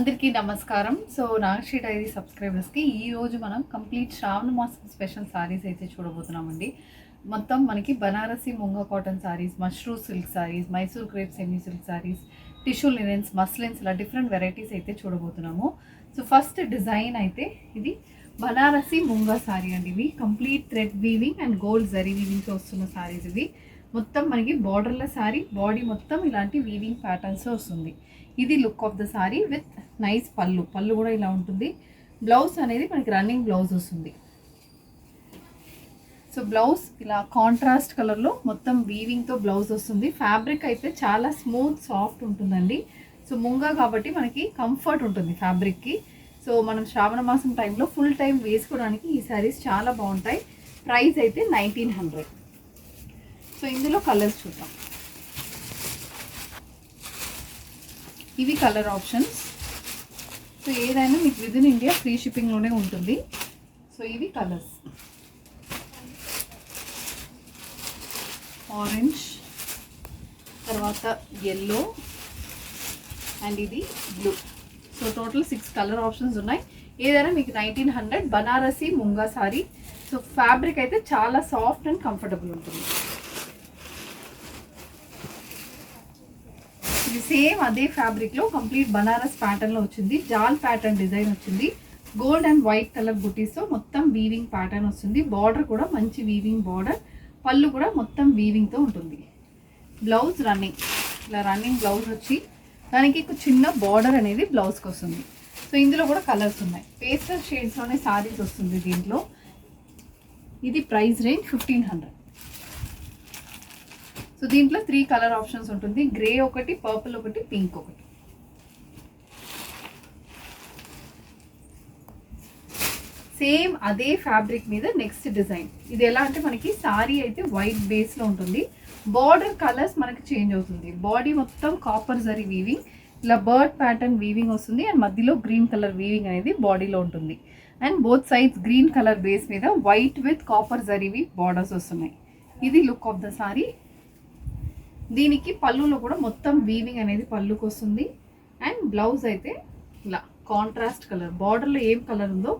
అందరికీ నమస్కారం. So Nagasri dairy సబ్స్క్రైబర్స్కి ఈరోజు మనం కంప్లీట్ శ్రావణ మాసం స్పెషల్ సారీస్ అయితే చూడబోతున్నామండి. మొత్తం మనకి Banarasi Munga cotton saris Mashru silk saris Mysore crepe semi silk saris tissue linens muslins ఇలా డిఫరెంట్ వెరైటీస్ అయితే చూడబోతున్నాము. సో ఫస్ట్ డిజైన్ అయితే ఇది బనారసి ముంగ సారీ అండి ఇవి complete thread weaving and gold zari వీవింగ్తో వస్తున్న సారీస్ ఇవి మొత్తం మనకి బార్డర్ల సారీ బాడీ మొత్తం ఇలాంటి వీవింగ్ ప్యాటర్న్స్ వస్తుంది. ఇది look of the sari with nice పళ్ళు. పళ్ళు కూడా ఇలా ఉంటుంది. బ్లౌజ్ అనేది మనకి రన్నింగ్ బ్లౌజ్ వస్తుంది. సో బ్లౌజ్ ఇలా కాంట్రాస్ట్ కలర్లో మొత్తం వీవింగ్తో బ్లౌజ్ వస్తుంది. ఫ్యాబ్రిక్ అయితే చాలా స్మూత్ సాఫ్ట్ ఉంటుందండి. సో ముంగా కాబట్టి మనకి కంఫర్ట్ ఉంటుంది ఫ్యాబ్రిక్కి సో మనం శ్రావణ మాసం టైంలో ఫుల్ టైం వేసుకోవడానికి ఈ శారీస్ చాలా బాగుంటాయి. ప్రైస్ అయితే నైన్టీన్ హండ్రెడ్ సో ఇందులో కలర్స్ చూద్దాం. ఇవి కలర్ ఆప్షన్స్. సో ఏదైనా మీకు విదిన్ ఇన్ ఇండియా ఫ్రీ షిప్పింగ్లోనే ఉంటుంది. సో ఇవి కలర్స్. ఆరెంజ్ తర్వాత ఎల్లో అండ్ ఇది blue so total six colour options ఉన్నాయి. ఏదైనా మీకు nineteen hundred Banarasi Munga sari. So fabric అయితే చాలా సాఫ్ట్ అండ్ కంఫర్టబుల్ ఉంటుంది. ఇది సేమ్ అదే ఫ్యాబ్రిక్లో కంప్లీట్ బనారస్ ప్యాటర్న్లో వచ్చింది. జాల్ ప్యాటర్న్ డిజైన్ వచ్చింది. గోల్డ్ అండ్ వైట్ కలర్ బుటీస్తో మొత్తం వీవింగ్ ప్యాటర్న్ వస్తుంది. బార్డర్ కూడా మంచి వీవింగ్ బార్డర్ పళ్ళు కూడా మొత్తం వీవింగ్తో ఉంటుంది. బ్లౌజ్ రన్నింగ్ ఇలా రన్నింగ్ బ్లౌజ్ వచ్చి దానికి ఒక చిన్న బార్డర్ అనేది బ్లౌజ్కి వస్తుంది. సో ఇందులో కూడా కలర్స్ ఉన్నాయి. పేస్టల్ షేడ్స్లోనే సారీస్ వస్తుంది దీంట్లో. ఇది price range fifteen hundred so దీంట్లో త్రీ కలర్ ఆప్షన్స్ ఉంటుంది. గ్రే ఒకటి పర్పుల్ ఒకటి పింక్ ఒకటి. సేమ్ అదే ఫ్యాబ్రిక్ మీద నెక్స్ట్ డిజైన్ ఇది ఎలా అంటే మనకి సారీ అయితే వైట్ బేస్లో ఉంటుంది. బార్డర్ కలర్స్ మనకి చేంజ్ అవుతుంది. బాడీ మొత్తం కాపర్ జరీ వీవింగ్ ఇలా బర్డ్ ప్యాటర్న్ వీవింగ్ వస్తుంది. అండ్ మధ్యలో గ్రీన్ కలర్ వీవింగ్ అనేది బాడీలో ఉంటుంది. And both sides green colour base మీద వైట్ విత్ కాపర్ జరీవి బార్డర్స్ వస్తున్నాయి. ఇది లుక్ ఆఫ్ ద సారీ దీనికి పళ్ళులో కూడా మొత్తం వీవింగ్ అనేది పళ్ళుకి వస్తుంది. అండ్ బ్లౌజ్ అయితే ఇలా కాంట్రాస్ట్ కలర్ బార్డర్లో ఏం కలర్ ఉందో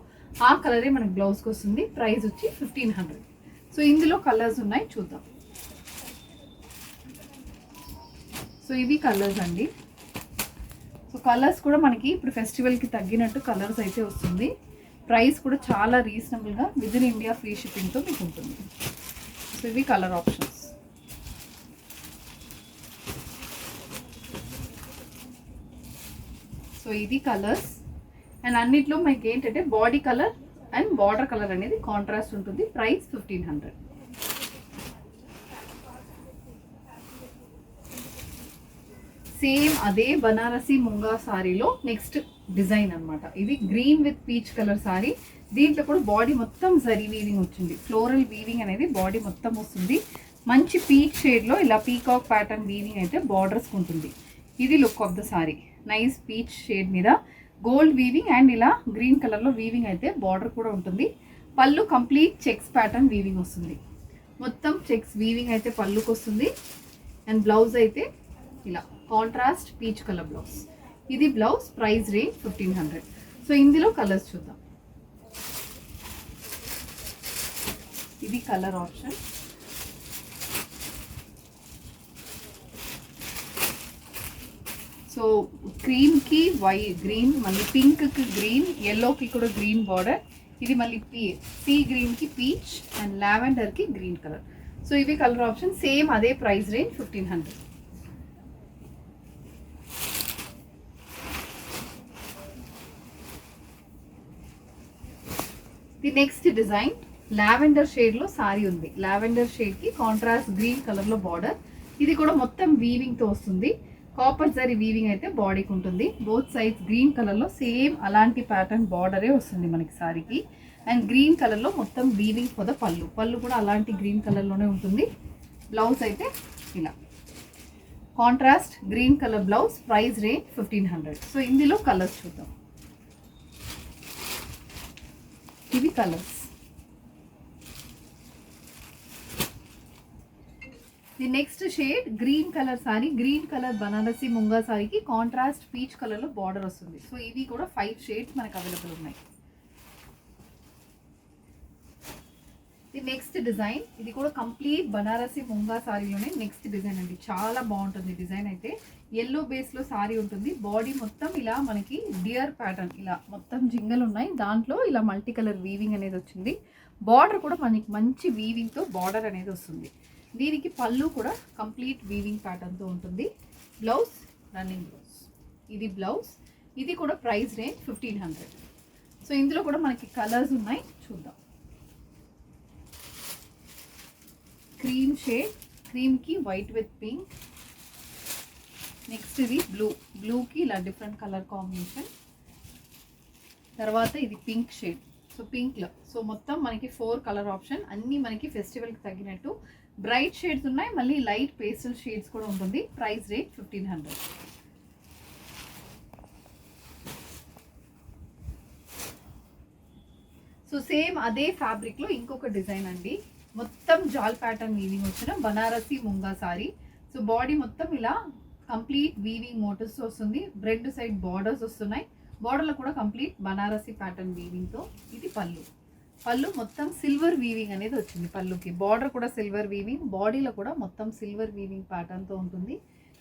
ఆ కలరే మనకి బ్లౌజ్కి వస్తుంది. ప్రైస్ వచ్చి ఫిఫ్టీన్ హండ్రెడ్ సో ఇందులో కలర్స్ ఉన్నాయి చూద్దాం. సో ఇవి కలర్స్ అండి. సో కలర్స్ కూడా మనకి ఇప్పుడు ఫెస్టివల్కి తగ్గినట్టు కలర్స్ అయితే వస్తుంది. ప్రైస్ కూడా చాలా రీజనబుల్గా విదిన్ ఇండియా ఫ్రీ షిప్పింగ్తో మీకు ఉంటుంది. సో ఇవి కలర్ ఆప్షన్ సో ఇది కలర్స్ అండ్ అన్నిట్లో మనకి ఏంటంటే body colour and border colour అనేది కాంట్రాస్ట్ ఉంటుంది. ప్రైస్ ఫిఫ్టీన్ హండ్రెడ్ సేమ్ అదే బనారసి ముంగా సారీలో నెక్స్ట్ డిజైన్ అన్నమాట. ఇది green with peach colour sari దీంట్లో కూడా బాడీ మొత్తం జరీ వీవింగ్ వచ్చింది. ఫ్లోరల్ వీవింగ్ అనేది బాడీ మొత్తం వస్తుంది. మంచి పీచ్ షేడ్లో ఇలా పీకాక్ ప్యాటర్న్ వీవింగ్ అయితే బార్డర్స్ ఉంటుంది. ఇది look of the sari nice peach shade మీద. గోల్డ్ వీవింగ్ అండ్ ఇలా గ్రీన్ కలర్లో వీవింగ్ అయితే బార్డర్ కూడా ఉంటుంది. పళ్ళు కంప్లీట్ చెక్స్ ప్యాటర్న్ వీవింగ్ వస్తుంది. మొత్తం చెక్స్ వీవింగ్ అయితే పళ్ళుకి వస్తుంది. అండ్ బ్లౌజ్ అయితే ఇలా కాంట్రాస్ట్ పీచ్ కలర్ బ్లౌజ్ ఇది blouse price range fifteen hundred so ఇందులో కలర్స్ చూద్దాం. ఇది కలర్ ఆప్షన్ సో క్రీమ్కి వై గ్రీన్ మళ్ళీ పింక్కి గ్రీన్ ఎల్లోకి కూడా గ్రీన్ బార్డర్ ఇది మళ్ళీ పీ సీ గ్రీన్కి పీచ్ అండ్ లావెండర్కి గ్రీన్ కలర్ సో ఇవి కలర్ ఆప్షన్ సేమ్ అదే price range fifteen hundred the next design lavender షేడ్లో సారీ ఉంది. లావెండర్ షేడ్కి కాంట్రాస్ట్ గ్రీన్ కలర్లో బార్డర్ ఇది కూడా మొత్తం వీవింగ్తో వస్తుంది. కాపర్ జరీ వీవింగ్ అయితే బాడీకి ఉంటుంది. బోత్ సైడ్స్ గ్రీన్ కలర్లో సేమ్ అలాంటి ప్యాటర్న్ బార్డరే వస్తుంది మనకి సారీకి. అండ్ గ్రీన్ కలర్లో మొత్తం వీవింగ్ పొద పళ్ళు. పళ్ళు కూడా అలాంటి గ్రీన్ కలర్లోనే ఉంటుంది. బ్లౌజ్ అయితే ఇలా. Contrast green colour blouse price range fifteen hundred so ఇందులో కలర్స్ చూద్దాం. ఇవి colours the next shade green colour sari green colour Banarasi Munga సారీకి కాంట్రాస్ట్ పీచ్ కలర్లో బార్డర్ వస్తుంది. సో ఇవి కూడా ఫైవ్ షేడ్స్ మనకు అవైలబుల్ ఉన్నాయి. ది నెక్స్ట్ డిజైన్ ఇది కూడా కంప్లీట్ బనారసి ముంగా సారీలోనే నెక్స్ట్ డిజైన్ అండి. చాలా బాగుంటుంది డిజైన్ అయితే. ఎల్లో బేస్లో సారీ ఉంటుంది. బాడీ మొత్తం ఇలా మనకి డియర్ ప్యాటర్న్ ఇలా మొత్తం జింగలు ఉన్నాయి. దాంట్లో ఇలా మల్టీ కలర్ వీవింగ్ అనేది వచ్చింది. బార్డర్ కూడా మనకి మంచి వీవింగ్తో బార్డర్ అనేది వస్తుంది. దీనికి పళ్ళు కూడా కంప్లీట్ వీవింగ్ ప్యాటర్న్తో ఉంటుంది. బ్లౌజ్ రన్నింగ్ బ్లౌజ్ ఇది బ్లౌజ్ ఇది కూడా price range fifteen hundred so ఇందులో కూడా మనకి కలర్స్ ఉన్నాయి. చూద్దాం. క్రీమ్ షేడ్ క్రీమ్కి వైట్ విత్ పింక్ నెక్స్ట్ ఇది బ్లూ బ్లూకి ఇలా డిఫరెంట్ కలర్ కాంబినేషన్ తర్వాత ఇది పింక్ షేడ్ సో పింక్లో సో మొత్తం మనకి ఫోర్ కలర్ ఆప్షన్ అన్నీ మనకి ఫెస్టివల్కి తగ్గినట్టు బ్రైట్ షేడ్స్ ఉన్నాయి మళ్ళీ లైట్ పేస్టల్ షేడ్స్ కూడా ఉంటుంది. Price rate fifteen hundred. So same అదే ఫ్యాబ్రిక్లో ఇంకొక డిజైన్ అండి. మొత్తం జాల్ ప్యాటర్న్ వీవింగ్ వచ్చిన Banarasi munga sorry. So body మొత్తం ఇలా కంప్లీట్ వీవింగ్ మోటర్స్ వస్తుంది. రెండు సైడ్ బార్డర్స్ వస్తున్నాయి. బార్డర్లో కూడా కంప్లీట్ బనారసి ప్యాటర్న్ వీవింగ్తో ఇది పళ్ళు. పళ్ళు మొత్తం సిల్వర్ వీవింగ్ అనేది వచ్చింది పళ్ళుకి. బార్డర్ కూడా సిల్వర్ వీవింగ్ బాడీలో కూడా మొత్తం సిల్వర్ వీవింగ్ ప్యాటర్న్తో ఉంటుంది.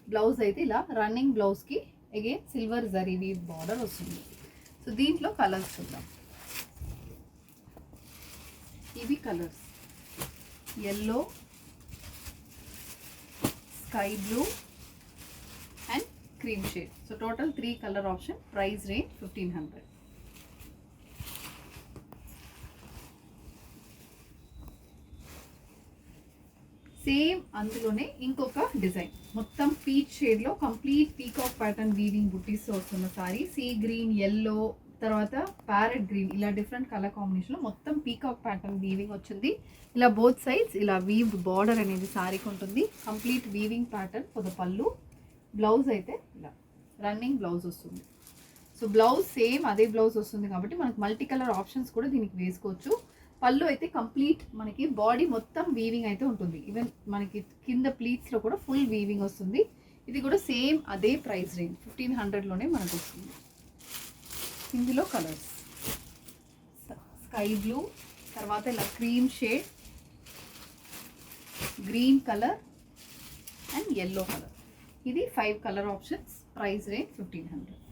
బ్లౌజ్ అయితే ఇలా రన్నింగ్ బ్లౌజ్కి again silver zari weave border వస్తుంది. సో దీంట్లో కలర్స్ చూద్దాం. ఇవి colours yellow sky blue and cream shade so total three colour option price range fifteen hundred same అందులోనే ఇంకొక డిజైన్. మొత్తం పీచ్ షేడ్లో కంప్లీట్ పీకాక్ ప్యాటర్న్ వీవింగ్ బుటీస్ వస్తున్న సారీ. సీ గ్రీన్ ఎల్లో తర్వాత ప్యారెట్ గ్రీన్ ఇలా డిఫరెంట్ కలర్ కాంబినేషన్లో మొత్తం peacock pattern weaving వచ్చింది. ఇలా బోత్ సైడ్స్ ఇలా వీవ్డ్ బార్డర్ అనేది సారీకి ఉంటుంది కంప్లీట్ వీవింగ్ ప్యాటర్న్ పొద పళ్ళు. బ్లౌజ్ అయితే ఇలా రన్నింగ్ బ్లౌజ్ వస్తుంది. సో బ్లౌజ్ సేమ్ అదే బ్లౌజ్ వస్తుంది కాబట్టి మనకు మల్టీ కలర్ ఆప్షన్స్ కూడా దీనికి వేసుకోవచ్చు. పళ్ళు అయితే కంప్లీట్ మనకి బాడీ మొత్తం వీవింగ్ అయితే ఉంటుంది. ఈవెన్ మనకి కింద ప్లీట్స్లో కూడా ఫుల్ వీవింగ్ వస్తుంది. ఇది కూడా సేమ్ అదే ప్రైస్ రేంజ్ ఫిఫ్టీన్ హండ్రెడ్లోనే మనకు వస్తుంది. ఇందులో కలర్స్ స్కై బ్లూ తర్వాత ఇలా cream shade green colour and yellow colour ఇది five colour options price range fifteen hundred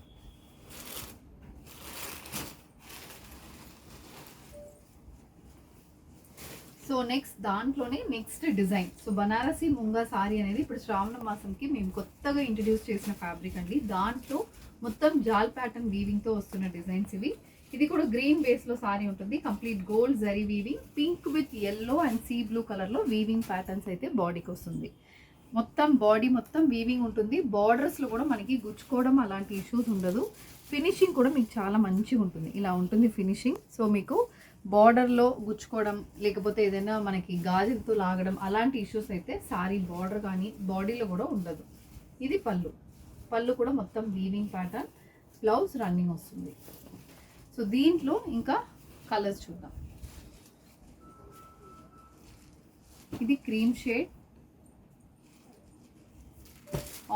so next దాంట్లోనే next design so Banarasi Munga sari అనేది ఇప్పుడు శ్రావణ మాసంకి మేము కొత్తగా ఇంట్రడ్యూస్ చేసిన ఫ్యాబ్రిక్ అండి. దాంట్లో మొత్తం జాల్ ప్యాటర్న్ వీవింగ్తో వస్తున్న డిజైన్స్ ఇవి. ఇది కూడా గ్రీన్ బేస్లో సారీ ఉంటుంది. Complete gold zari weaving pink with yellow and sea blue కలర్లో వీవింగ్ ప్యాటర్న్స్ అయితే బాడీకి వస్తుంది. మొత్తం బాడీ మొత్తం వీవింగ్ ఉంటుంది. బార్డర్స్లో కూడా మనకి గుచ్చుకోవడం అలాంటి ఇష్యూస్ ఉండదు. ఫినిషింగ్ కూడా మీకు చాలా మంచిగా ఉంటుంది. ఇలా ఉంటుంది ఫినిషింగ్ సో మీకు బార్డర్లో గుచ్చుకోవడం లేకపోతే ఏదైనా మనకి గాజులతో లాగడం అలాంటి ఇష్యూస్ అయితే సారీ బార్డర్ కానీ బాడీలో కూడా ఉండదు. ఇది పళ్ళు. పళ్ళు కూడా మొత్తం వీవింగ్ ప్యాటర్న్ బ్లౌజ్ రన్నింగ్ వస్తుంది. సో దీంట్లో ఇంకా కలర్స్ చూద్దాం. ఇది cream shade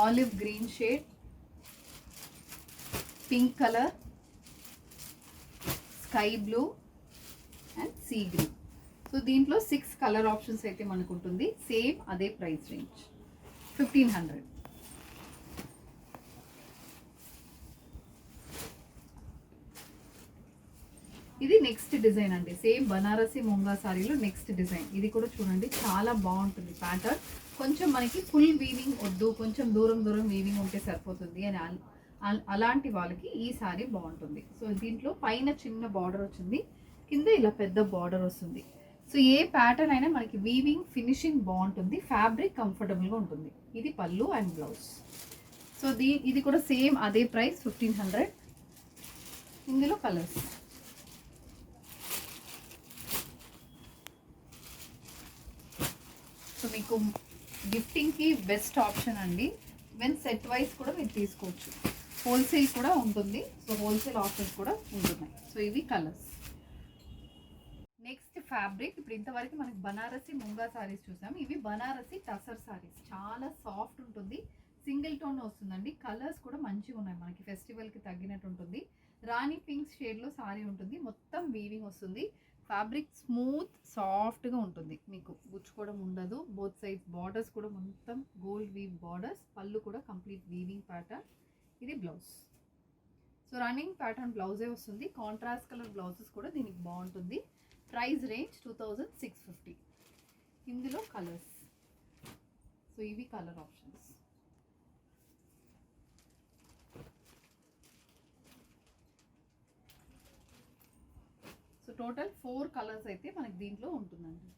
olive green shade pink colour sky blue and sea green so దీంట్లో సిక్స్ కలర్ ఆప్షన్స్ అయితే మనకు ఉంటుంది సేమ్ అదే ప్రైస్ రేంజ్ ఫిఫ్టీన్ హండ్రెడ్ ఇది నెక్స్ట్ డిజైన్ అండి. సేమ్ బనారసి ముంగా సారీలో నెక్స్ట్ డిజైన్ ఇది కూడా చూడండి చాలా బాగుంటుంది ప్యాటర్న్ కొంచెం మనకి ఫుల్ వీవింగ్ వద్దు కొంచెం దూరం దూరం వీవింగ్ ఉంటే సరిపోతుంది అని అలాంటి వాళ్ళకి ఈ సారీ బాగుంటుంది. సో దీంట్లో పైన చిన్న బార్డర్ వచ్చింది. కింద ఇలా పెద్ద బార్డర్ వస్తుంది. సో ఏ ప్యాటర్న్ అయినా మనకి వీవింగ్ ఫినిషింగ్ బాగుంటుంది ఫ్యాబ్రిక్ కంఫర్టబుల్గా ఉంటుంది. ఇది పళ్ళు అండ్ బ్లౌజ్ సో దీ ఇది కూడా సేమ్ అదే ప్రైస్ ఫిఫ్టీన్ హండ్రెడ్ ఇందులో కలర్స్ సో మీకు గిఫ్టింగ్కి బెస్ట్ ఆప్షన్ అండి. వెన్ సెట్ వైజ్ కూడా మీరు తీసుకోవచ్చు. హోల్సేల్ కూడా ఉంటుంది. సో హోల్సేల్ ఆఫర్స్ కూడా ఉంటున్నాయి. సో ఇవి కలర్స్ ఫ్యాబ్రిక్. ఇప్పుడు ఇంతవరకు మనకి బనారసి ముంగా సారీస్ చూసాం. ఇవి బనారసి టసర్ సారీస్ చాలా సాఫ్ట్ ఉంటుంది. సింగిల్ టోన్ వస్తుందండి. కలర్స్ కూడా మంచిగా ఉన్నాయి. మనకి ఫెస్టివల్కి తగ్గినట్టు ఉంటుంది. రాణి పింక్ షేడ్లో సారీ ఉంటుంది. మొత్తం వీవింగ్ వస్తుంది. ఫ్యాబ్రిక్ స్మూత్ సాఫ్ట్గా ఉంటుంది. మీకు గుచ్చుకోవడం ఉండదు. బోత్ సైడ్స్ బార్డర్స్ కూడా మొత్తం గోల్డ్ వీవ్ బార్డర్స్ పళ్ళు కూడా కంప్లీట్ వీవింగ్ ప్యాటర్న్ ఇది బ్లౌజ్ సో రన్నింగ్ ప్యాటర్న్ బ్లౌజే వస్తుంది. కాంట్రాస్ట్ కలర్ బ్లౌజెస్ కూడా దీనికి బాగుంటుంది. Price range two thousand six fifty. ఇందులో కలర్స్. సో ఇవి colour options. So total four colours అయితే మనకి దీంట్లో ఉంటుందండి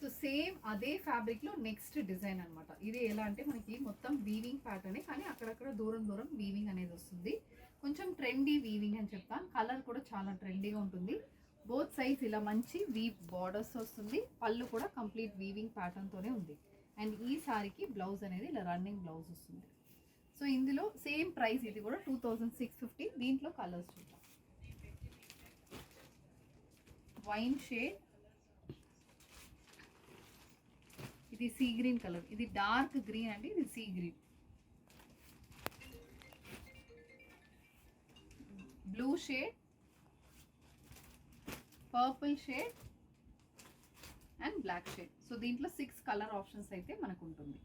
సో సేమ్ అదే ఫ్యాబ్రిక్లో నెక్స్ట్ డిజైన్ అనమాట ఇది ఎలా అంటే మనకి మొత్తం వీవింగ్ ప్యాటర్న్ కానీ అక్కడక్కడ దూరం దూరం వీవింగ్ అనేది వస్తుంది. కొంచెం ట్రెండీ వీవింగ్ అని చెప్తాను. కలర్ కూడా చాలా ట్రెండీగా ఉంటుంది. బోత్ సైజ్ ఇలా మంచి వీ బార్డర్స్ వస్తుంది. పళ్ళు కూడా కంప్లీట్ వీవింగ్ ప్యాటర్న్తోనే ఉంది. అండ్ ఈ సారీకి బ్లౌజ్ అనేది ఇలా రన్నింగ్ బ్లౌజ్ వస్తుంది. సో ఇందులో సేమ్ ప్రైస్ ఇది కూడా టూ థౌజండ్ సిక్స్ ఫిఫ్టీ దీంట్లో కలర్స్ చూద్దాం. వైన్ షేడ్ ఇది సీ గ్రీన్ కలర్. ఇది డార్క్ గ్రీన్ అండి ఇది sea green. Blue shade purple shade and black shade. So దీంట్లో సిక్స్ కలర్ ఆప్షన్స్ అయితే మనకు ఉంటుంది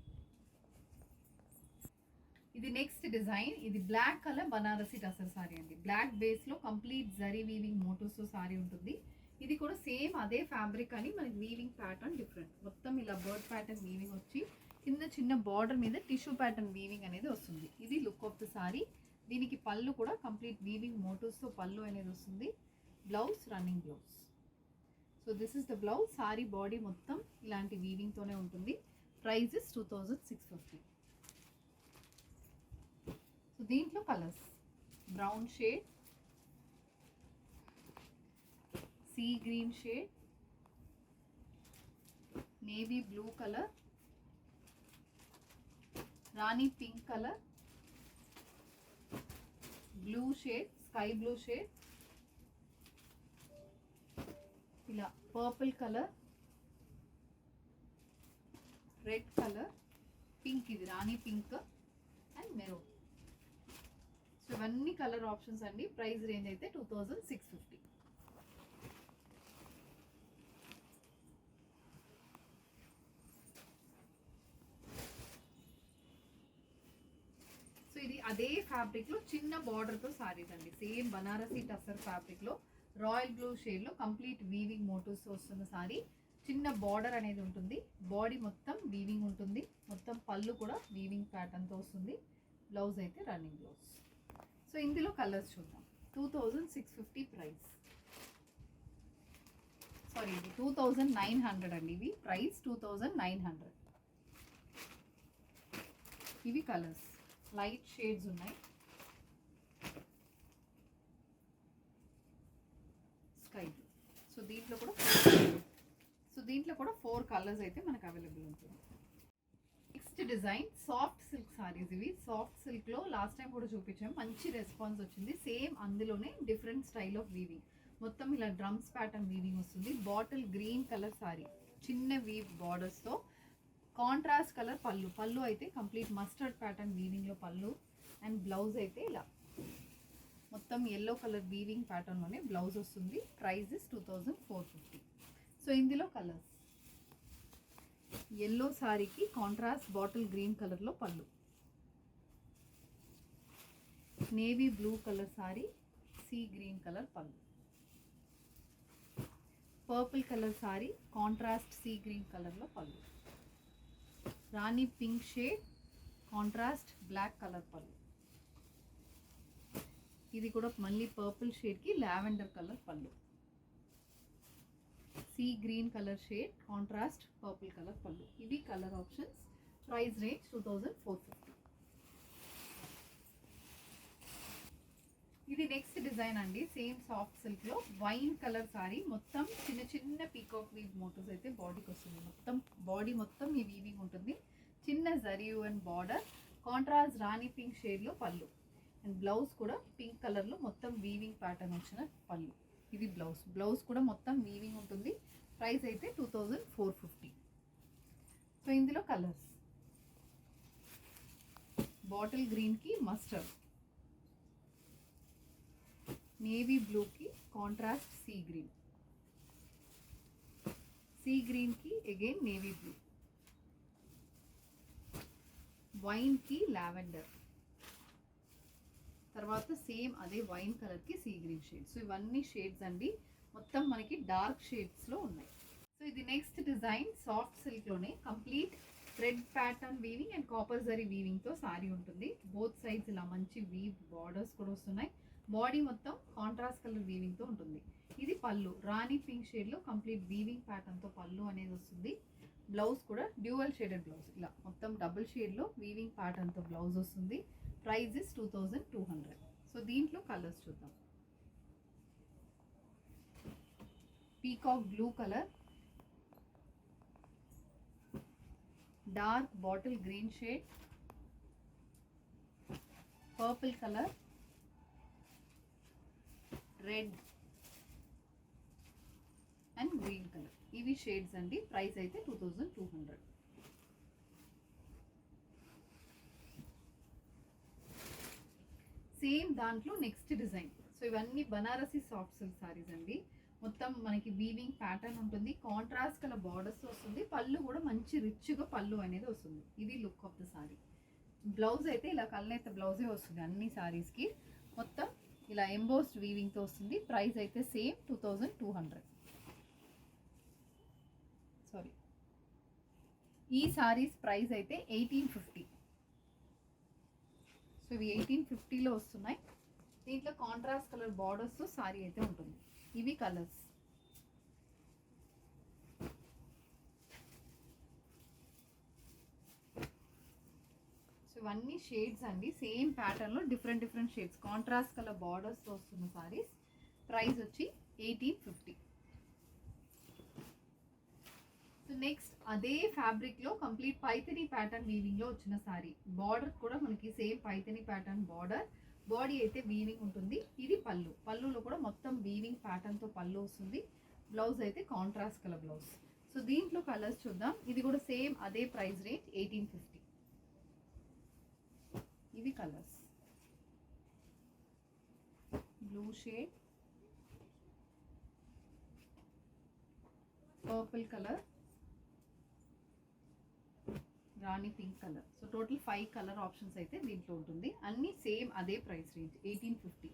ఇది నెక్స్ట్ డిజైన్. ఇది బ్లాక్ కలర్ బనారసి టసర్ సారీ అండి. బ్లాక్ బేస్లో complete zari weaving motifs sari ఉంటుంది. ఇది కూడా సేమ్ అదే ఫ్యాబ్రిక్ అని మనకి వీవింగ్ ప్యాటర్న్ డిఫరెంట్ మొత్తం ఇలా బర్డ్ ప్యాటర్న్ వీవింగ్ వచ్చి కింద చిన్న బార్డర్ మీద టిష్యూ ప్యాటర్న్ వీవింగ్ అనేది వస్తుంది. ఇది లుక్ ఆఫ్ ద సారీ దీనికి పళ్ళు కూడా కంప్లీట్ వీవింగ్ మోటోస్తో పళ్ళు అనేది వస్తుంది. Blouse running blouse so this is the blouse sari body మొత్తం ఇలాంటి వీవింగ్తోనే ఉంటుంది. Prices is two thousand six fifty so దీంట్లో colours brown shade sea green shade. Navy blue colour. Rani pink colour. Blue shade sky blue shade. ఇలా purple colour. Red colour. Pink ఇది rani pink and maroon. So ఇవన్నీ colour options అండి. Price range అయితే two thousand six fifty. So ఇది అదే ఫ్యాబ్రిక్లో చిన్న బార్డర్తో సారీస్ అండి. సేమ్ బనారసీ టసర్ ఫ్యాబ్రిక్లో రాయల్ బ్లూ షేడ్లో కంప్లీట్ వీవింగ్ మోటివ్స్ వస్తున్న సారీ చిన్న బార్డర్ అనేది ఉంటుంది. బాడీ మొత్తం వీవింగ్ ఉంటుంది. మొత్తం పళ్ళు కూడా వీవింగ్ ప్యాటర్న్తో వస్తుంది. బ్లౌజ్ అయితే రన్నింగ్ బ్లౌజ్ సో ఇందులో కలర్స్ చూద్దాం. Two thousand six fifty price sari ఇది టూ థౌజండ్ నైన్ హండ్రెడ్ అండి ఇవి. Price two thousand nine hundred ఇవి కలర్స్ లైట్ షేడ్స్ ఉన్నాయి. Sky blue. సో దీంట్లో కూడా సో దీంట్లో కూడా ఫోర్ కలర్స్ అయితే మనకు అవైలబుల్ ఉంటుంది. Next design soft silk saris ఇవి సాఫ్ట్ సిల్క్లో లాస్ట్ టైం కూడా చూపించాం. మంచి రెస్పాన్స్ వచ్చింది. సేమ్ అందులోనే డిఫరెంట్ స్టైల్ ఆఫ్ వీవింగ్ మొత్తం ఇలా డ్రమ్స్ ప్యాటర్న్ వీవింగ్ వస్తుంది. బాటిల్ గ్రీన్ కలర్ సారీ చిన్న వీవ్ బార్డర్స్తో కాంట్రాస్ట్ కలర్ పళ్ళు. పళ్ళు అయితే కంప్లీట్ మస్టర్డ్ ప్యాటర్న్ వీవింగ్లో పళ్ళు అండ్ బ్లౌజ్ అయితే ఇలా. మొత్తం ఎల్లో కలర్ వీవింగ్ ప్యాటర్న్లోనే బ్లౌజ్ వస్తుంది. Price is two thousand four fifty so ఇందులో కలర్స్ ఎల్లో సారీకి కాంట్రాస్ట్ బాటిల్ గ్రీన్ కలర్లో పళ్ళు. Navy blue colour sari sea green colour పళ్ళు. Purple colour sari contrast sea green కలర్లో పళ్ళు. Rani pink shade contrast black colour పళ్ళు. ఇది కూడా మళ్ళీ పర్పుల్ షేడ్కి లావెండర్ కలర్ పళ్ళు. Sea green colour shade contrast purple colour పళ్ళు. ఇవి colour options. Price range two thousand four fifty. ఇది నెక్స్ట్ డిజైన్ అండి. సేమ్ సాఫ్ట్ సిల్క్లో వైన్ కలర్ సారీ మొత్తం చిన్న చిన్న పీకాక్ వీవ్ మోటోస్ అయితే బాడీకి వస్తుంది. మొత్తం బాడీ మొత్తం ఈ వీవింగ్ ఉంటుంది. చిన్న జరియు and border contrast rani pink షేడ్లో పళ్ళు. అండ్ బ్లౌజ్ కూడా పింక్ కలర్లో మొత్తం వీవింగ్ ప్యాటర్న్ వచ్చిన పళ్ళు. ఇది బ్లౌజ్ బ్లౌజ్ కూడా మొత్తం వీవింగ్ ఉంటుంది. ప్రైస్ అయితే two thousand four fifty so ఇందులో కలర్స్ బాటిల్ గ్రీన్కి మస్టర్డ్ నేవీ బ్లూకి కాంట్రాస్ట్ సీ గ్రీన్. సీ గ్రీన్కి అగైన్ నేవీ బ్లూ. వైన్కి లావెండర్. తర్వాత సేమ్ అదే వైన్ కలర్కి సీ గ్రీన్ షేడ్ సో ఇవన్నీ షేడ్స్ అండి. మొత్తం మనకి డార్క్ షేడ్స్లో ఉన్నాయి. సో ఇది next design soft సిల్క్లోనే. Complete thread pattern weaving and copper zari వీవింగ్తో సారీ ఉంటుంది. బోత్ సైడ్స్ ఇలా మంచి వీవ్ బార్డర్స్ కూడా వస్తున్నాయి. బాడీ మొత్తం కాంట్రాస్ట్ కలర్ వీవింగ్తో ఉంటుంది. ఇది పళ్ళు. రాణి పింక్ షేడ్లో కంప్లీట్ వీవింగ్ ప్యాటర్న్తో పళ్ళు అనేది వస్తుంది. బ్లౌజ్ కూడా డ్యూవల్ షేడెడ్ బ్లౌజ్ ఇలా మొత్తం డబుల్ షేడ్లో వీవింగ్ ప్యాటర్న్తో బ్లౌజ్ వస్తుంది. Price is two thousand two hundred so దీంట్లో కలర్స్ చూద్దాం. Peacock blue colour dark bottle green shade purple colour red and green colour. ఇవి షేడ్స్ అండి. ప్రైస్ అయితే two thousand two hundred. Same దాంట్లో next design. So ఇవన్నీ Banarasi soft silk saris అండి. మొత్తం మనకి వీవింగ్ ప్యాటర్న్ ఉంటుంది. కాంట్రాస్ట్ కల బార్డర్స్ వస్తుంది. పళ్ళు కూడా మంచి రిచ్గా పళ్ళు అనేది వస్తుంది. ఇది look of the sari. Blouse అయితే ఇలా కళ్ళైతే బ్లౌజే వస్తుంది అన్ని సారీస్కి. మొత్తం ఇలా ఎంబోస్డ్ వీవింగ్తో వస్తుంది. ప్రైస్ అయితే same two thousand two hundred sorry ఈ సారీస్ ప్రైస్ అయితే ఎయిటీన్ ఫిఫ్టీ సో ఇవి ఎయిటీన్ ఫిఫ్టీలో వస్తున్నాయి. దీంట్లో కాంట్రాస్ట్ కలర్ బార్డర్స్ సారీ అయితే ఉంటుంది. ఇవి కలర్స్ ఇవన్నీ షేడ్స్ అండి. సేమ్ ప్యాటర్న్లో different different shades contrast colour బార్డర్స్తో వస్తున్న సారీస్ ప్రైస్ వచ్చి ఎయిటీన్ ఫిఫ్టీ సో నెక్స్ట్ అదే ఫ్యాబ్రిక్లో కంప్లీట్ పైతని ప్యాటర్న్ వీవింగ్లో వచ్చిన సారీ బార్డర్ కూడా మనకి same Paithani pattern border body అయితే వీవింగ్ ఉంటుంది. ఇది పళ్ళు. పళ్ళులో కూడా మొత్తం వీవింగ్ ప్యాటర్న్తో పళ్ళు వస్తుంది. బ్లౌజ్ అయితే కాంట్రాస్ట్ కలర్ బ్లౌజ్ సో దీంట్లో కలర్స్ చూద్దాం. ఇది కూడా సేమ్ అదే ప్రైస్ రేంజ్ ఎయిటీన్ ఫిఫ్టీ ఇవి colours. Blue shade purple colour రాణి pink colour so total five colour options అయితే దీంట్లో ఉంటుంది. అన్నీ సేమ్ అదే price range eighteen fifty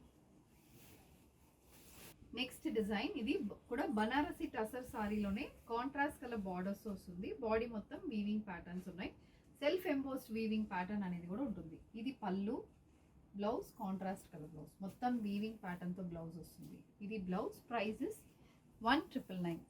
next design ఇది కూడా బనారసి టసర్ సారీలోనే కాంట్రాస్ట్ కలర్ బార్డర్స్ వస్తుంది. బాడీ మొత్తం వీవింగ్ ప్యాటర్న్స్ ఉన్నాయి. సెల్ఫ్ ఎంపోస్డ్ వీవింగ్ ప్యాటర్న్ అనేది కూడా ఉంటుంది. ఇది పళ్ళు బ్లౌజ్ కాంట్రాస్ట్ కలర్ బ్లౌజ్ మొత్తం వీవింగ్ ప్యాటర్న్తో బ్లౌజ్ వస్తుంది. ఇది blouse prices one triple nine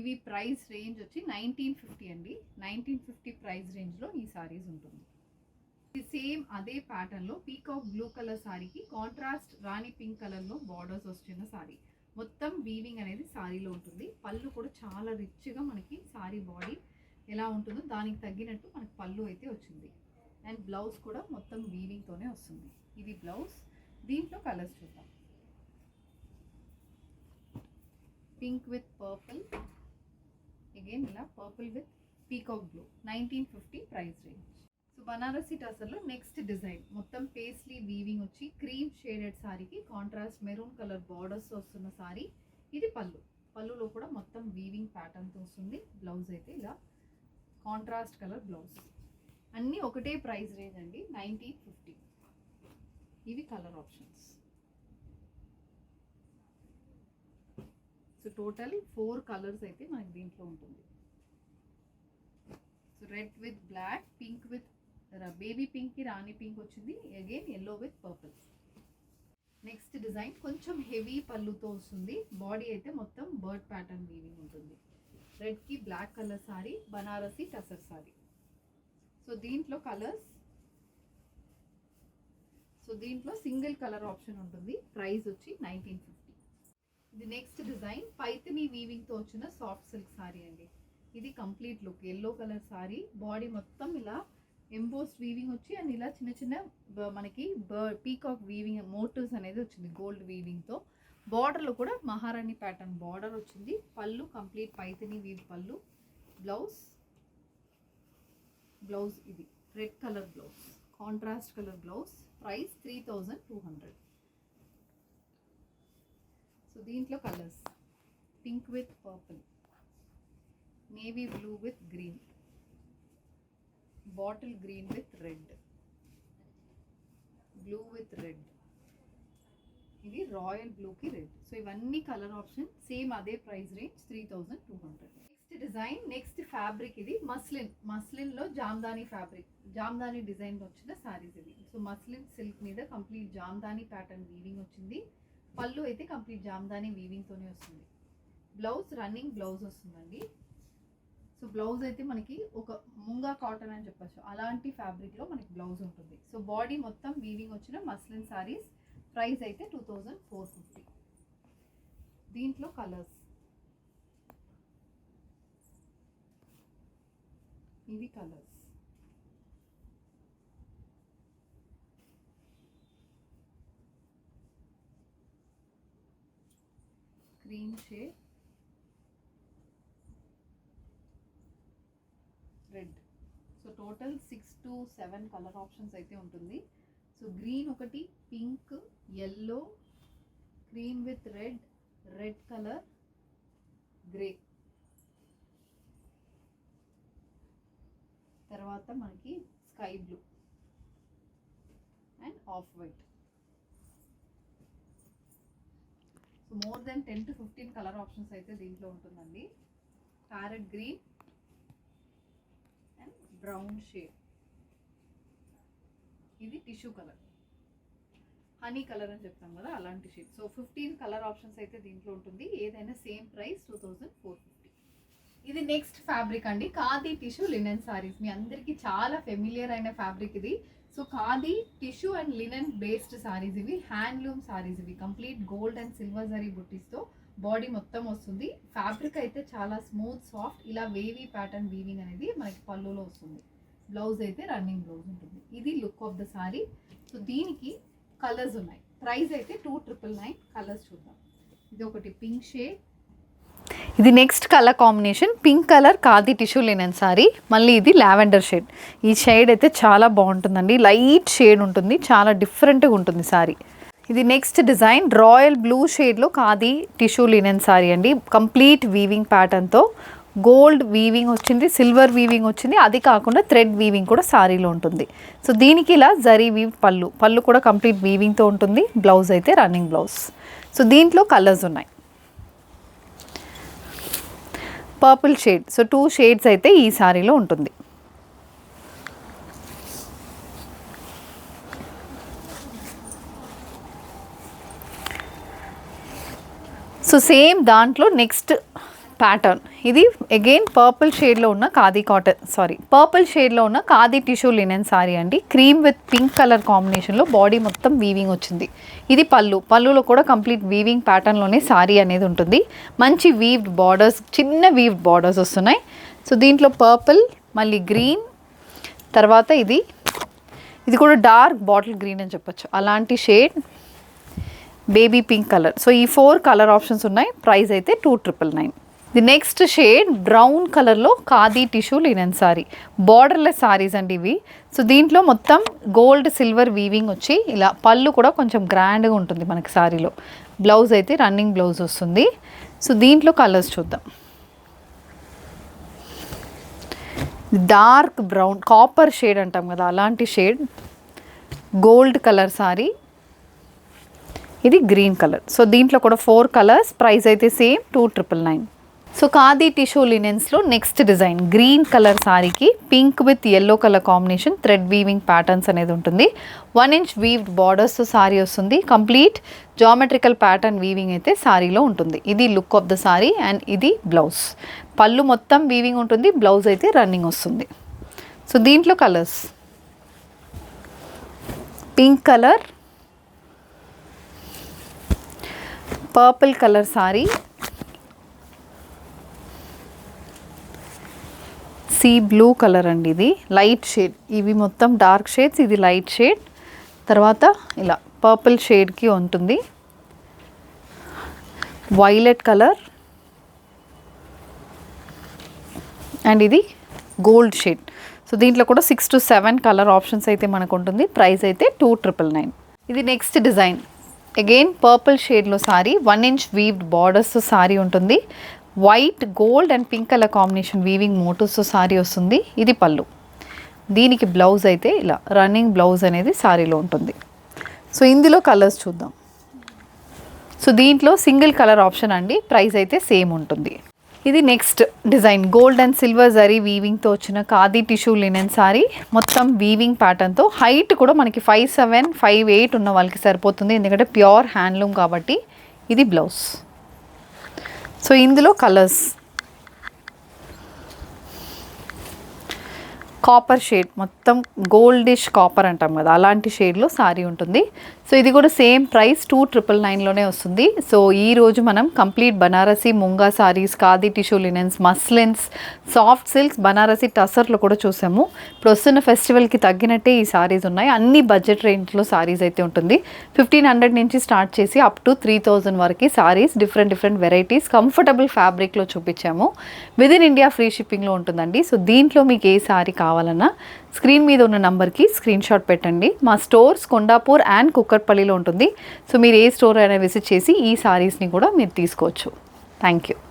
ఇవి ప్రైస్ రేంజ్ వచ్చి నైన్టీన్ ఫిఫ్టీ అండి. నైన్టీన్ ఫిఫ్టీ ప్రైస్ రేంజ్లో ఈ సారీస్ ఉంటుంది. సేమ్ అదే ప్యాటర్న్లో పీకాక్ బ్లూ కలర్ సారీకి కాంట్రాస్ట్ రాణి పింక్ కలర్లో బార్డర్స్ వస్తున్న సారీ. మొత్తం వీవింగ్ అనేది సారీలో ఉంటుంది. పళ్ళు కూడా చాలా రిచ్గా మనకి సారీ బాడీ ఎలా ఉంటుందో దానికి తగ్గినట్టు మనకి పళ్ళు అయితే వచ్చింది. అండ్ బ్లౌజ్ కూడా మొత్తం వీవింగ్తోనే వస్తుంది. ఇది బ్లౌజ్ దీంట్లో కలర్స్ చూద్దాం. పింక్ విత్ పర్పుల్ అగైన్ ఇలా purple with peacock blue nineteen fifty price range so Banarasi టసర్లో next design మొత్తం పేస్లీ వీవింగ్ వచ్చి క్రీమ్ షేడెడ్ సారీకి కాంట్రాస్ట్ మెరూన్ కలర్ బార్డర్స్ వస్తున్న సారీ. ఇది పళ్ళు. పళ్ళులో కూడా మొత్తం వీవింగ్ ప్యాటర్న్తో వస్తుంది. బ్లౌజ్ అయితే ఇలా కాంట్రాస్ట్ కలర్ బ్లౌజ్ అన్నీ ఒకటే ప్రైస్ రేంజ్ అండి నైన్టీన్ ఫిఫ్టీ ఇవి colour options so total four colours అయితే మనకి దీంట్లో ఉంటుంది. So red with black pink with baby పింక్కి రాణి పింక్ వచ్చింది. Again yellow with purple next design కొంచెం హెవీ పళ్ళుతో వస్తుంది. బాడీ అయితే మొత్తం బర్డ్ ప్యాటర్న్ వీవింగ్ ఉంటుంది. రెడ్కి black colour sari Banarasi tussar sari so దీంట్లో కలర్స్ సో దీంట్లో సింగిల్ కలర్ ఆప్షన్ ఉంటుంది. ప్రైస్ వచ్చి నైన్టీన్ ఫిఫ్టీ ఇది నెక్స్ట్ డిజైన్ పైతిని వీవింగ్తో వచ్చిన సాఫ్ట్ సిల్క్ సారీ అండి. ఇది complete look yellow colour sari body మొత్తం ఇలా ఎంబోస్డ్ వీవింగ్ వచ్చి అండ్ ఇలా చిన్న చిన్న మనకి బర్డ్ పీకాక్ వీవింగ్ మోటివ్స్ అనేది వచ్చింది గోల్డ్ వీవింగ్తో బార్డర్లో కూడా మహారాణి ప్యాటర్న్ బార్డర్ వచ్చింది. పళ్ళు కంప్లీట్ పైతని వీవ్ పళ్ళు. బ్లౌజ్ బ్లౌజ్ ఇది. Red colour blouse contrast colour blouse price three thousand two hundred so దీంట్లో colours pink with purple navy blue with green bottle green with red. Blue with red. ఇది royal బ్లూకి red. So ఇవన్నీ colour option same అదే price range three thousand two hundred. Next design next fabric ఇది muslin. మస్లిన్లో Jamdani fabric Jamdani design వచ్చిన సారీస్ ఇది. So muslin silk మీద complete Jamdani pattern weaving వచ్చింది. పళ్ళు అయితే కంప్లీట్ జామ్దాని వీవింగ్తోనే వస్తుంది. బ్లౌజ్ రన్నింగ్ బ్లౌజ్ వస్తుందండి. సో బ్లౌజ్ అయితే మనకి ఒక ముంగా కాటన్ అని చెప్పచ్చు. అలాంటి ఫ్యాబ్రిక్లో మనకి బ్లౌజ్ ఉంటుంది. సో బాడీ మొత్తం వీవింగ్ వచ్చిన మస్లిన్ సారీస్ ప్రైస్ అయితే టూ థౌజండ్ ఫోర్ ఫిఫ్టీ దీంట్లో కలర్స్ ఇవి colours cream shade red so total six to seven colour options అయితే ఉంటుంది. సో గ్రీన్ ఒకటి pink yellow green with red red colour grey తర్వాత మనకి sky blue and off white. So more than ten to fifteen colour options అయితే దీంట్లో ఉంటుందండి. Parrot green brown shade. ఇది tissue colour. Honey colour అని చెప్తాం కదా అలాంటి shade. So fifteen colour options అయితే దీంట్లో ఉంటుంది. ఏదైనా same price two thousand four fifty. ఇది నెక్స్ట్ ఫ్యాబ్రిక్ అండి. Khadi tissue linen saris. మీ అందరికీ చాలా ఫెమిలియర్ అయిన ఫ్యాబ్రిక్ ఇది. So khadi tissue and linen based saris ఇవి హ్యాండ్లూమ్ సారీస్ ఇవి. Complete gold and silver zari బుట్టీస్తో body మొత్తం వస్తుంది. ఫ్యాబ్రిక్ అయితే చాలా స్మూత్ సాఫ్ట్ ఇలా వేవీ ప్యాటర్న్ వీవింగ్ అనేది మనకి పళ్ళులో వస్తుంది. బ్లౌజ్ అయితే రన్నింగ్ బ్లౌజ్ ఉంటుంది. ఇది look of the sari. So దీనికి కలర్స్ ఉన్నాయి. ప్రైస్ అయితే టూ ట్రిపుల్ నైన్. కలర్స్ చూద్దాం. ఇది ఒకటి పింక్ షేడ్. ఇది next colour combination. Pink colour khadi tissue లేనని సారీ. మళ్ళీ ఇది లావెండర్ షేడ్. ఈ షేడ్ అయితే చాలా బాగుంటుందండి. లైట్ షేడ్ ఉంటుంది. చాలా డిఫరెంట్గా ఉంటుంది సారీ. ఇది నెక్స్ట్ డిజైన్ రాయల్ బ్లూ షేడ్లో ఖాదీ టిష్యూ లినెన్ సారీ అండి. కంప్లీట్ వీవింగ్ ప్యాటర్న్తో గోల్డ్ వీవింగ్ వచ్చింది సిల్వర్ వీవింగ్ వచ్చింది. అది కాకుండా థ్రెడ్ వీవింగ్ కూడా సారీలో ఉంటుంది. సో దీనికి ఇలా జరీ వీవ్ పళ్ళు. పళ్ళు కూడా కంప్లీట్ వీవింగ్తో ఉంటుంది. బ్లౌజ్ అయితే రన్నింగ్ బ్లౌజ్ సో దీంట్లో కలర్స్ ఉన్నాయి. Purple shade so two shades అయితే ఈ సారీలో ఉంటుంది. సో సేమ్ దాంట్లో నెక్స్ట్ ప్యాటర్న్ ఇది అగైన్ పర్పుల్ షేడ్లో ఉన్న ఖాదీ కాటన్ సారీ పర్పుల్ షేడ్లో ఉన్న ఖాదీ టిష్యూ లినెన్ సారీ అండి. క్రీమ్ విత్ పింక్ కలర్ కాంబినేషన్లో బాడీ మొత్తం వీవింగ్ వచ్చింది. ఇది పళ్ళు. పళ్ళులో కూడా కంప్లీట్ వీవింగ్ ప్యాటర్న్లోనే సారీ అనేది ఉంటుంది. మంచి వీవ్డ్ బార్డర్స్ చిన్న వీవ్డ్ బార్డర్స్ వస్తున్నాయి. సో దీంట్లో పర్పుల్ మళ్ళీ గ్రీన్ తర్వాత ఇది. ఇది కూడా డార్క్ బాటిల్ గ్రీన్ అని చెప్పొచ్చు. అలాంటి shade baby pink colour so ఈ ఫోర్ కలర్ ఆప్షన్స్ ఉన్నాయి. ప్రైస్ అయితే two triple nine the next shade brown కలర్లో khadi tissue linen sari borderless saris అండి ఇవి. సో దీంట్లో మొత్తం గోల్డ్ సిల్వర్ వీవింగ్ వచ్చి ఇలా పళ్ళు కూడా కొంచెం గ్రాండ్గా ఉంటుంది మనకి సారీలో బ్లౌజ్ అయితే రన్నింగ్ బ్లౌజ్ వస్తుంది. సో దీంట్లో కలర్స్ చూద్దాం. డార్క్ బ్రౌన్ కాపర్ షేడ్ అంటాం కదా అలాంటి షేడ్ గోల్డ్ కలర్ సారీ ఇది గ్రీన్ కలర్. సో దీంట్లో కూడా ఫోర్ కలర్స్ ప్రైస్ అయితే same two triple nine. So khadi tissue లినెన్స్లో next design green colour సారీకి pink with yellow colour combination thread weaving patterns అనేది ఉంటుంది. One inch weaved borders sari వస్తుంది. Complete geometrical pattern weaving అయితే సారీలో ఉంటుంది. ఇది look of the sari and ఇది blouse పళ్ళు మొత్తం వీవింగ్ ఉంటుంది బ్లౌజ్ అయితే రన్నింగ్ వస్తుంది. సో దీంట్లో colours pink colour purple colour sari. Sea blue colour అండి ఇది. Light shade. ఇవి మొత్తం డార్క్ షేడ్స్ ఇది లైట్ షేడ్. తర్వాత ఇలా పర్పుల్ షేడ్కి ఉంటుంది. Violet colour. అండ్ ఇది గోల్డ్ షేడ్. సో దీంట్లో కూడా six to seven colour options అయితే మనకు ఉంటుంది. ప్రైస్ అయితే టూ ట్రిపుల్ నైన్. ఇది నెక్స్ట్ డిజైన్. అగైన్ పర్పుల్ షేడ్లో sari one inch weaved borders sari ఉంటుంది white gold and pink colour combination weaving మోటోస్ sari వస్తుంది ఇది పళ్ళు దీనికి బ్లౌజ్ అయితే ఇలా రన్నింగ్ బ్లౌజ్ అనేది సారీలో ఉంటుంది సో ఇందులో కలర్స్ చూద్దాం సో దీంట్లో సింగిల్ కలర్ ఆప్షన్ అండి ప్రైస్ అయితే సేమ్ ఉంటుంది ఇది next design gold and silver zari వీవింగ్తో వచ్చిన ఖాదీ టిష్యూ లినెన్ సారీ మొత్తం వీవింగ్ ప్యాటర్న్తో హైట్ కూడా మనకి ఫైవ్ సెవెన్ ఫైవ్ ఎయిట్ ఉన్న వాళ్ళకి సరిపోతుంది. ఎందుకంటే ప్యూర్ హ్యాండ్లూమ్ కాబట్టి ఇది బ్లౌజ్ సో ఇందులో కలర్స్ కాపర్ షేడ్ మొత్తం గోల్డిష్ కాపర్ అంటాం కదా అలాంటి షేడ్లో సారీ ఉంటుంది. సో ఇది కూడా సేమ్ ప్రైస్ టూ ట్రిపుల్ నైన్లోనే వస్తుంది. సో ఈ రోజు మనం complete Banarasi munga saris khadi tissue linens muslins soft silks Banarasi టసర్లు కూడా చూసాము. ఇప్పుడు వస్తున్న ఫెస్టివల్కి తగ్గినట్టే ఈ సారీస్ ఉన్నాయి. అన్ని బడ్జెట్ రేంజ్లో సారీస్ అయితే ఉంటుంది. ఫిఫ్టీన్ హండ్రెడ్ నుంచి స్టార్ట్ చేసి అప్ టు త్రీ థౌజండ్ వరకు saris different different varieties comfortable ఫ్యాబ్రిక్లో చూపించాము. విదిన్ ఇండియా ఫ్రీ షిప్పింగ్లో ఉంటుందండి. సో దీంట్లో మీకు ఏ సారీ కావాలన్నా స్క్రీన్ మీద ఉన్న నంబర్కి స్క్రీన్ షాట్ పెట్టండి. మా స్టోర్స్ కొండాపూర్ అండ్ కుక్కట్పల్లిలో ఉంటుంది. సో మీరు ఏ స్టోర్ అయినా విజిట్ చేసి ఈ సారీస్ని కూడా మీరు తీసుకోవచ్చు. Thank you.